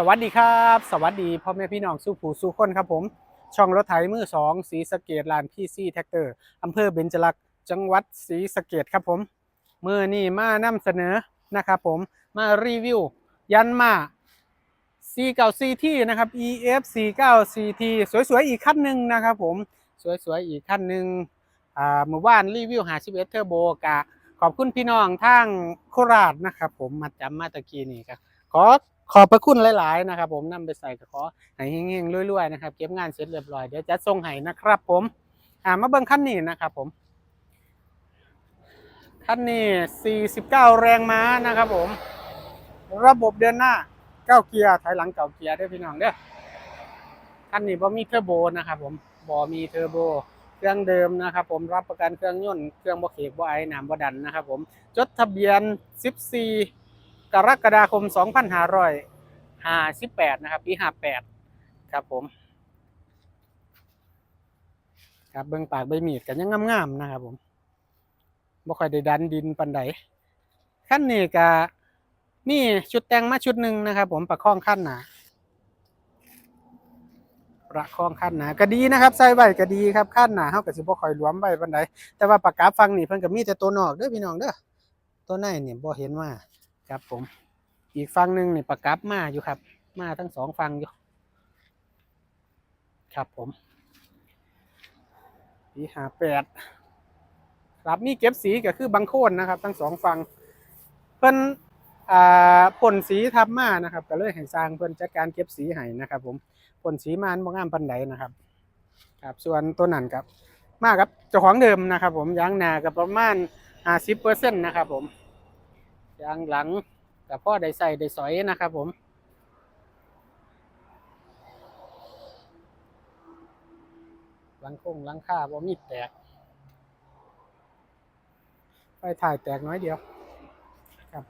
สวัสดีครับ สวัสดีพ่อแม่พี่น้องสู้ผู้สู้คนครับผม ช่องรถไถมือสองสีสะเกตลานพี่ซี่แท็กเตอร์อำเภอเบญจลักษ์จังหวัดศรีสะเกดครับผมเมื่อนี่มานำเสนอนะครับผมมารีวิว ยันมา C9 CT นะครับ EF 49 CT สวยๆ อีกขั้นหนึ่งนะครับผมสวยๆ อีกขั้นหนึ่งอ่าเมื่อวานรีวิว51 Turbo กะขอบคุณพี่น้องทางโคราชนะครับผมมาจำมาตะกี้นี่ครับขอ ขอบพระคุณหลายๆนะครับ ผมนำไปใส่กับขอให้เฮงๆรวยๆนะครับ เก็บงานเสร็จเรียบร้อยเดี๋ยวจะส่งให้นะครับ ผมอ่ามาเบิ่งขั้นนี้นะครับ ผมขั้นนี้49 แรงม้านะครับ ผม ระบบเดินหน้าเก้าเกียร์ถอยหลังเก้าเกียร์ด้อพี่น้องเด้อคันนี้บ่มีเทอร์โบนะครับ ผมบ่มีเทอร์โบเครื่องเดิมนะครับ ผมรับประกันเครื่องยนต์เครื่องบ่เขกบ่ไอน้ำบ่ดันนะครับ ผมจดทะเบียน 14 กรกฎาคม 2558 นะครับ ปี 58 ครับผม ครับเบิ่งปากใบมีดกันยังงามๆนะครับผมบ่ค่อยได้ดันดินปานใดคันนี้ก็นี่ชุดแต่งมาชุดหนึ่งนะครับผมประคองขั้นหนาประคองขั้นหนาก็ดีนะครับ ใส่ไว้ก็ดีครับขั้นหนาเฮาก็สิบ่ค่อยหลวมไว้ปานใดแต่ว่าปากกาฟังนี่เพิ่นก็มีแต่ตัวนอกเด้อพี่น้องเด้อตัวในนี่บ่เห็นว่า ครับผม อีกฝั่งหนึ่งนี่ปากกามาอยู่ครับ มาทั้งสองฝั่งอยู่ ครับผมปีหาแปดครับมีเก็บสีก็คือบางโคนนะครับ ทั้งสองฝั่งเพิ่นอ่าพ่นสีทับมานะครับ ก็เลยให้สร้างเพิ่นจัดการเก็บสีให้นะครับ ผมพ่นสีมาอันบ่งามปานใดนะครับ ครับส่วนตัวนั้นครับ มากับเจ้าของเดิมนะครับ ผมยางหน้าก็ประมาณ50%นะครับ ผม ยางหลังก็พอได้ใส่ได้สอยนะครับผมหลังคงหลังคาบ่มีแตกไฟถ่ายแตกน้อยเดียวครับ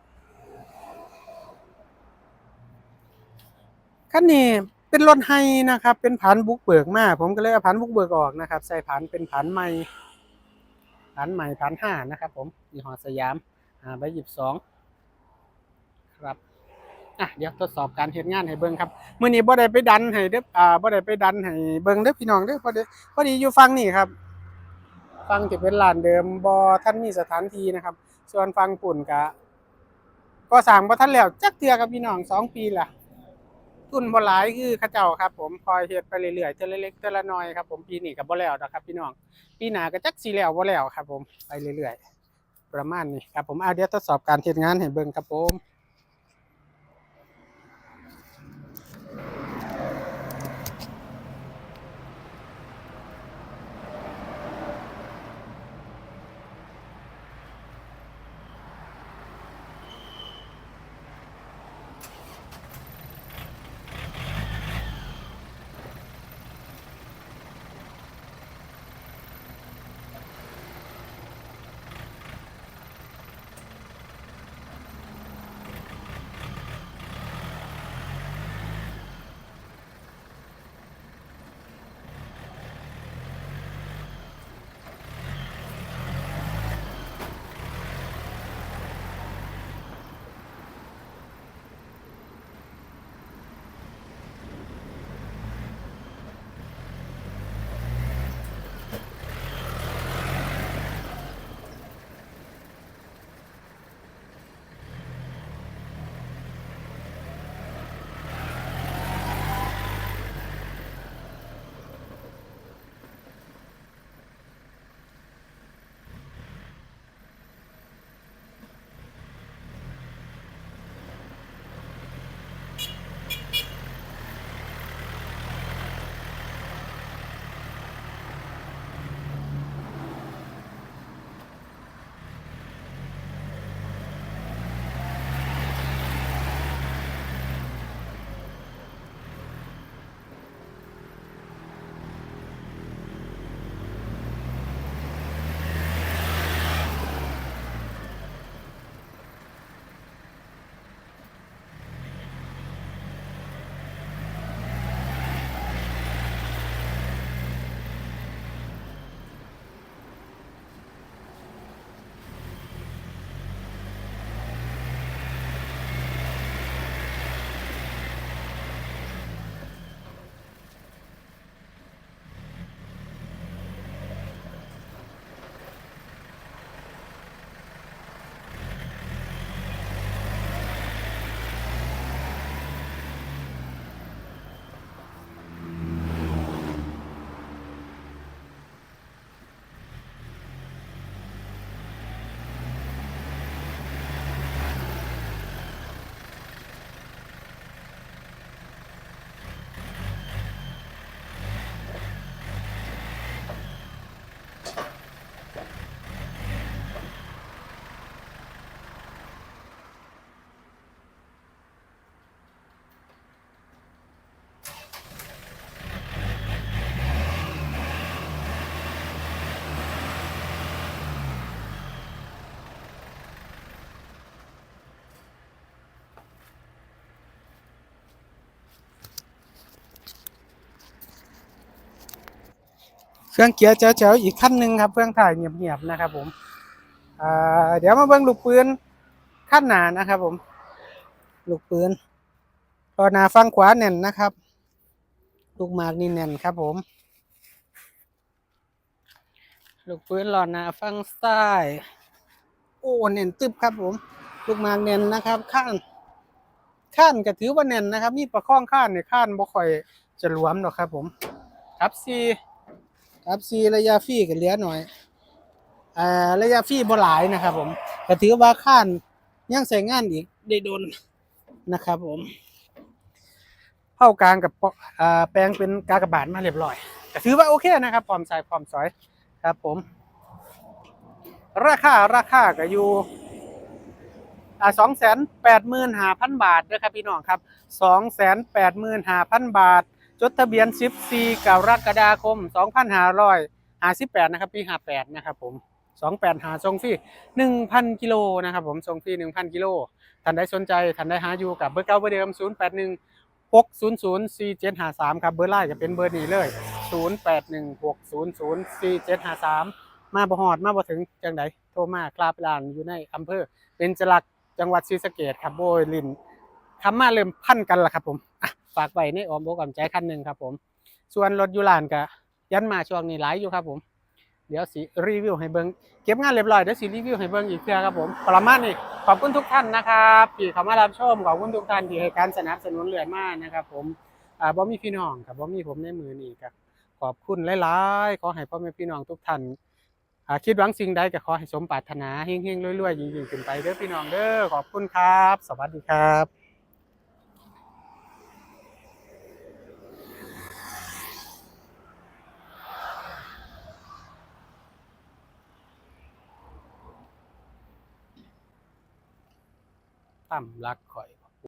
คันนี้เป็นรถไฮนะครับ เป็นผันบุกเบิกมาผมก็เลยเอาผันบุกเบิกออกนะครับ ใส่ผันเป็นผันใหม่ผันใหม่ผันห้านะครับ ผมยี่ห้อสยามอ่าใบหยิบสอง อะเดี๋ยวทดสอบการเฮ็ดงานให้เบิ่งครับมื้อนี้บ่ได้ไปดันให้เด้ออ่าบ่ได้ไปดันให้เบิ่งเด้อพี่น้องเด้อพอดีพอดีอยู่ฟังนี่ครับฟังที่เป็นร้านเดิมบ่ท่านมีสถานที่นะครับ ส่วนฟังปุ่นก็ก็สร้างบ่ทันแล้วจักเทือครับพี่น้องสองปีละทุนบ่หลายคือเขาเจ้าครับ ผมคอยเฮ็ดไปเรื่อยๆเทอเล็กๆเทอละน้อยครับผมปีนี้ก็บ่แล้วดอกครับ พี่น้องปีหน้าก็จักสิแล้วบ่แล้วครับ ผมไปเรื่อยๆประมาณนี้ครับผมเอาเดี๋ยวทดสอบการเฮ็ดงานให้เบิ่งครับผม เครื่องเกียร์เจ๋วๆอีกขั้นหนึ่งครับเครื่องถ่ายเงียบๆนะครับ ผมเดี๋ยวมาเบิ่งลูกปืนขั้นหนานะครับ ผม ลูกปืนพอหนาฟังขวาแน่นนะครับ ลูกหมากนี่แน่นครับ ผม ลูกปืนหลอดหนาฟังซ้ายโอ้เน่นตึบครับ ผม ลูกหมากเน่นนะครับข้านข้านก็ถือว่าเน่นนะครับ มีประคองข้านเนี่ยข้านบ่ค่อยจะหลวมหรอกครับ ผม ครับซี ครับซีระยะฟรีก็เหลือหน่อยอ่าระยะฟรีบ่หลายนะครับ ผมก็ถือว่าข้านยังใส่งานอีกได้โดนนะครับผมเข้ากลางกับปออ่าแปลงเป็นกากบาทมาเรียบร้อยก็ถือว่าโอเคนะครับพร้อมใส่พร้อมสอยครับผม ราคาราคาก็อยู่สองแสนแปดหมื่นห้าพันบาทนะครับพี่น้องครับสองแสนแปดหมื่นห้าพันบาท จดทะเบียนสิบสี่กรกฎาคมสองพันห้าร้อยห้าสิบแปดนะครับ ปีห้าแปดนะครับผมสองแปดหาทรงฟรีหนึ่งพันกิโลนะครับผมทรงฟรีหนึ่งพันกิโลท่านใดสนใจท่านใดหาอยู่กับเบอร์เก้าเบอร์เดิมศูนย์แปดหนึ่งหกศูนย์ศูนย์สี่เจ็ดห้าสามครับ เบอร์ไลน์ก็เป็นเบอร์นี้เลยศูนย์แปดหนึ่งหกศูนย์ศูนย์สี่เจ็ดห้าสามมาบ่ฮอดมาบ่ถึงจังไดโทรมาคลาบลานอยู่ในอำเภอเป็นจลักจังหวัดศรีสะเกษครับโบยลินคำมาเริ่มพันกันละครับผม ฝากไว้ในออมอกอ้อมใจคันหนึ่งครับผมส่วนรถยูลานก็ยันมาช่วงนี้หลายอยู่ครับผม เดี๋ยวสิรีวิวให้เบิ่งเก็บงานเรียบร้อยเดี๋ยวสิรีวิวให้เบิ่งอีกเทื่อครับผมประมาณนี้ขอบคุณทุกท่านนะครับที่เข้ามารับชมขอบคุณทุกท่านที่ให้การสนับสนุนเรื่อยมากนะครับ ผมอ่าบ่มีพี่น้องครับบ่มีผมในมือนี้ครับขอบคุณหลายๆขอให้พ่อแม่พี่น้องทุกท่านคิดหวังสิ่งใดก็ขอให้สมปรารถนาเฮงๆรวยๆยิ่งๆขึ้นไปเด้อพี่น้องเด้อขอบคุณครับ สวัสดีครับำรักข่อย